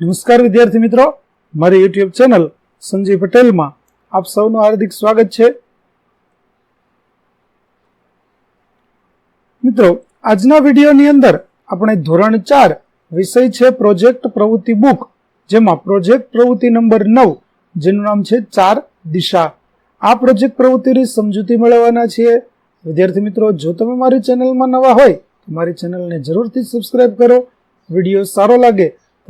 નમસ્કાર વિદ્યાર્થી મિત્રો. મારી યુટ્યુબ ચેનલ સંજય પટેલમાં આપ સૌનું હાર્દિક સ્વાગત છે. મિત્રો, આજના વિડીયોની અંદર આપણે ધોરણ ચાર વિષય છે પ્રોજેક્ટ પ્રવૃત્તિ બુક, જેમાં પ્રોજેક્ટ પ્રવૃત્તિ નંબર નવ, જેનું નામ છે ચાર દિશા. આ પ્રોજેક્ટ પ્રવૃત્તિની સમજૂતી મેળવવાના છીએ. વિદ્યાર્થી મિત્રો, જો તમે મારી ચેનલમાં નવા હોય, તો મારી ચેનલને જરૂરથી સબસ્ક્રાઈબ કરો. વીડિયો સારો લાગે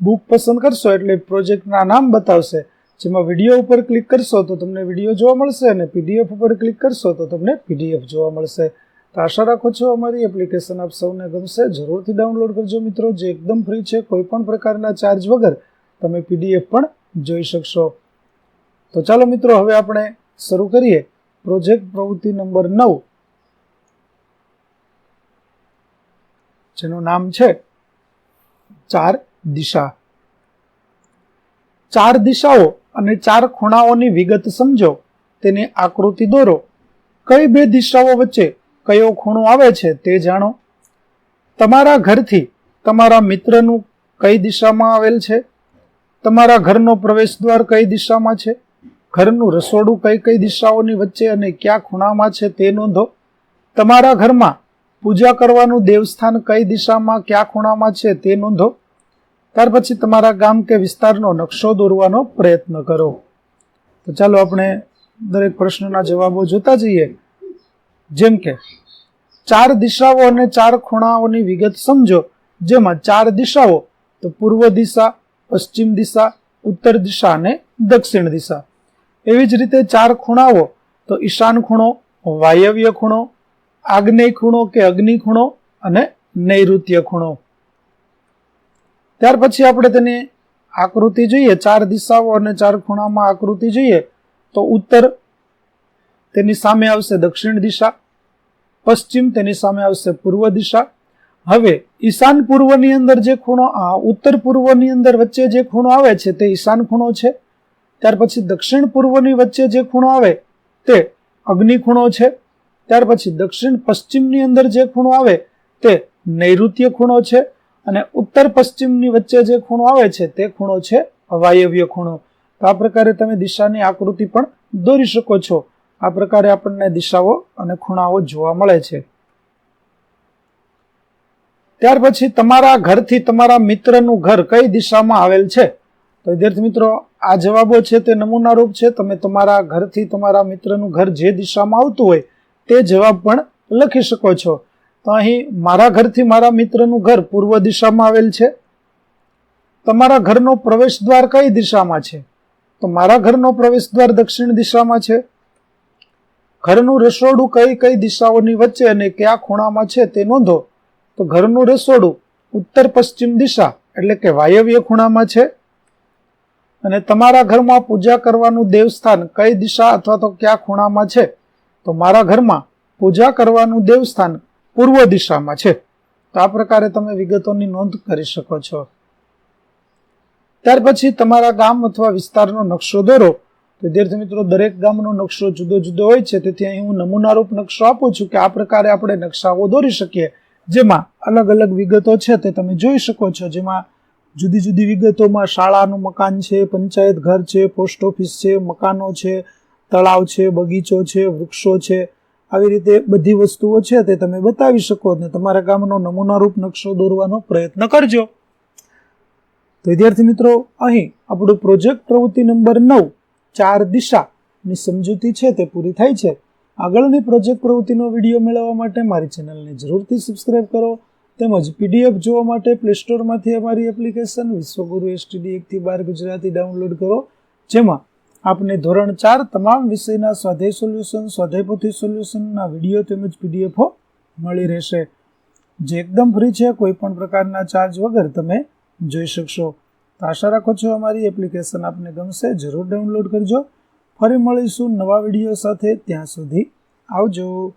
બુક પસંદ કરશો એટલે પ્રોજેક્ટના નામ બતાવશે. જેમાં વીડિયો ઉપર ક્લિક કરશો તો તમને વીડિયો જોવા મળશે અને પીડીએફ ઉપર ક્લિક કરશો તો તમને પીડીએફ જોવા મળશે. તો આશા રાખો છો અમારી એપ્લિકેશન આપ સૌને ગમશે. જરૂરથી ડાઉનલોડ કરજો મિત્રો. જે એકદમ ફ્રી છે, કોઈ પણ પ્રકારના ચાર્જ વગર તમે પીડીએફ પણ જોઈ શકશો. તો ચાલો મિત્રો, હવે આપણે શરૂ કરીએ. પ્રોજેક્ટ પ્રવૃત્તિ નંબર નવ. જેનું નામ છે ચાર દિશા. ચાર દિશાઓ અને ચાર ખૂણાઓની વિગત સમજો. તેની આકૃતિ દોરો. કઈ બે દિશાઓ વચ્ચે કયો ખૂણો આવે છે તે જાણો. તમારા ઘરથી તમારા મિત્રનું કઈ દિશામાં આવેલ છે? તમારા ઘરનો પ્રવેશ દ્વાર કઈ દિશામાં છે? ઘરનું રસોડું કઈ કઈ દિશાઓની વચ્ચે અને ક્યાં ખૂણામાં છે તે નોંધો. તમારા ઘરમાં પૂજા કરવાનું દેવસ્થાન કઈ દિશામાં, ક્યાં ખૂણામાં છે તે નોંધો. ત્યાર પછી તમારા ગામ કે વિસ્તારનો નકશો દોરવાનો પ્રયત્ન કરો. તો ચાલો આપણે દરેક પ્રશ્નના જવાબો જોતા જઈએ. જેમ કે, ચાર દિશાઓ અને ચાર ખૂણાઓની વિગત સમજો. જેમાં ચાર દિશાઓ, તો પૂર્વ દિશા, પશ્ચિમ દિશા, ઉત્તર દિશા અને દક્ષિણ દિશા. એવી જ રીતે ચાર ખૂણાઓ, તો ઈશાન ખૂણો, વાયવ્ય ખૂણો આગ્નેય ખૂણો કે અગ્નિ ખૂણો અને નૈઋત્ય ખૂણો. ત્યાર પછી આપણે તેની આકૃતિ જોઈએ, ચાર દિશાઓ અને ચાર ખૂણામાં આકૃતિ જોઈએ, તો ઉત્તર તેની સામે આવશે દક્ષિણ દિશા, પશ્ચિમ તેની સામે આવશે પૂર્વ દિશા. હવે ઈશાન પૂર્વની અંદર જે ખૂણો ઉત્તર પૂર્વની અંદર વચ્ચે જે ખૂણો આવે છે તે ઈશાન ખૂણો છે. ત્યાર પછી દક્ષિણ પૂર્વની વચ્ચે જે ખૂણો આવે તે અગ્નિ ખૂણો છે. ત્યાર પછી દક્ષિણ પશ્ચિમની અંદર જે ખૂણો આવે તે નૈઋત્ય ખૂણો છે. અને ઉત્તર પશ્ચિમની વચ્ચે જે ખૂણો આવે છે, તે ખૂણો છે વાયવ્ય ખૂણો. તો આ પ્રકારે તમે દિશાની આકૃતિ પણ દોરી શકો છો. આ પ્રકારે આપણને દિશાઓ અને ખૂણાઓ જોવા મળે છે. ત્યાર પછી તમારા ઘરથી તમારા મિત્રનું ઘર કઈ દિશામાં આવેલ છે? તો વિદ્યાર્થી મિત્રો, આ જવાબો છે તે નમૂના રૂપ છે. તમે તમારા ઘરથી તમારા મિત્રનું ઘર જે દિશામાં આવતું હોય, તે જવાબ પણ લખી શકો છો. તો અહીં મારા ઘરથી મારા મિત્રનું ઘર પૂર્વ દિશામાં આવેલ છે. તમારા ઘરનો પ્રવેશ દ્વાર કઈ દિશામાં છે? તો મારા ઘરનો પ્રવેશ દ્વાર દક્ષિણ દિશામાં છે. ઘરનું રસોડું કઈ કઈ દિશાઓની વચ્ચે અને કયા ખૂણામાં છે તે નોંધો. તો ઘરનું રસોડું ઉત્તર પશ્ચિમ દિશા એટલે કે વાયવ્ય ખૂણામાં છે. અને તમારા ઘરમાં પૂજા કરવાનું દેવસ્થાન કઈ દિશા અથવા તો કયા ખૂણામાં છે? તો મારા ઘરમાં પૂજા કરવાનું દેવસ્થાન પૂર્વ દિશામાં છે. તો આ પ્રકારે તમે વિગતોની નોંધ કરી શકો છો. ત્યાર પછી તમારા ગામ અથવા વિસ્તારનો નકશો દોરો. વિદ્યાર્થી મિત્રો, દરેક ગામનો નકશો જુદો જુદો હોય છે. તેથી અહીં હું નમૂનારૂપ નકશો આપું છું કે આ પ્રકારે આપણે નકશાઓ દોરી શકીએ. જેમાં અલગ અલગ વિગતો છે તે તમે જોઈ શકો છો. જેમાં જુદી જુદી વિગતોમાં શાળાનું મકાન છે, પંચાયત ઘર છે, પોસ્ટ ઓફિસ છે, મકાનો છે, તળાવ છે, બગીચો છે, વૃક્ષો છે. આવી રીતે બધી વસ્તુઓ છે તે તમે બતાવી શકો અને તમારા ગામનો નમૂનારૂપ નકશો દોરવાનો પ્રયત્ન કરજો. તો વિદ્યાર્થી મિત્રો, અહીં આપણું પ્રોજેક્ટ પ્રવૃત્તિ નંબર નવ, ચાર દિશાની સમજૂતી છે તે પૂરી થાય છે. આગળની પ્રોજેક્ટ પ્રવૃત્તિનો વીડિયો મેળવવા માટે મારી ચેનલને જરૂરથી સબસ્ક્રાઇબ કરો તેમજ પીડીએફ જોવા માટે પ્લે સ્ટોરમાંથી અમારી એપ્લિકેશન વિશ્વગુરુ એસટીડી એકથી બાર ગુજરાતી ડાઉનલોડ કરો. જેમાં આપને ધોરણ ચાર તમામ વિષયના સ્વાધ્યાય સોલ્યુશન સ્વાધ્યાય સોલ્યુશનના વીડિયો તેમજ પીડીએફો મળી રહેશે. જે એકદમ ફ્રી છે, કોઈ પણ પ્રકારના ચાર્જ વગર તમે જોઈ શકશો. તો આશા રાખો છો અમારી એપ્લિકેશન આપને ગમશે, જરૂર ડાઉનલોડ કરજો. ફરી મળીશું નવા વીડિયો સાથે, ત્યાં સુધી આવજો.